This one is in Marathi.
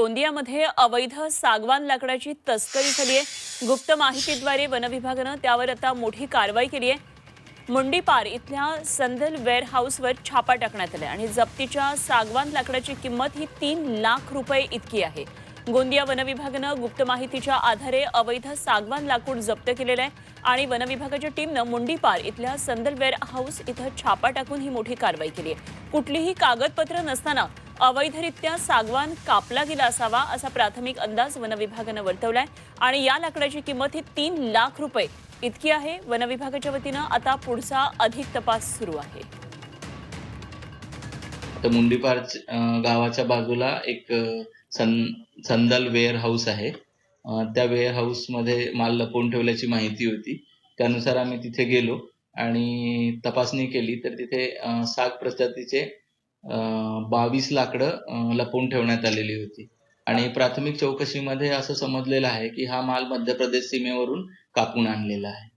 गोंदियामध्ये अवैध सागवान लाकडाची तस्करी झाली आहे. गुप्त माहितीद्वारे वनविभागानं त्यावर आता मोठी कारवाई केली आहे. मुंडीपार इथल्या संदल वेअरहाऊसवर छापा टाकण्यात आला आणि जप्तीच्या सागवान लाकडाची किंमत ही तीन लाख रुपये इतकी आहे. गोंदिया वनविभागानं गुप्त माहितीच्या आधारे अवैध सागवान लाकूड जप्त केलेलं आहे आणि वनविभागाच्या टीमनं मुंडीपार इथल्या संदल वेअर हाऊस इथं छापा टाकून ही मोठी कारवाई केली आहे. कुठलीही कागदपत्र नसताना अवैधरित्या सागवान कापला गेला असावा असा प्राथमिक अंदाज वनविभागानं वर्तवलाय. आणि या लाकडाची किंमत ही तीन लाख रुपये इतकी आहे. वनविभागाच्या वतीनं आता पुढचा अधिक तपास सुरू आहे. तर मुंडीपार गावाच्या बाजूला एक सन संदल वेअर हाऊस आहे. त्या वेअर हाऊसमध्ये माल लपवून ठेवल्याची माहिती होती. त्यानुसार आम्ही तिथे गेलो आणि तपासणी केली. तर तिथे साग प्रजातीचे बावीस लाकडं लपवून ठेवण्यात आलेली होती. आणि प्राथमिक चौकशीमध्ये असं समजलेलं आहे की हा माल मध्य प्रदेश सीमेवरून कापून आणलेला आहे.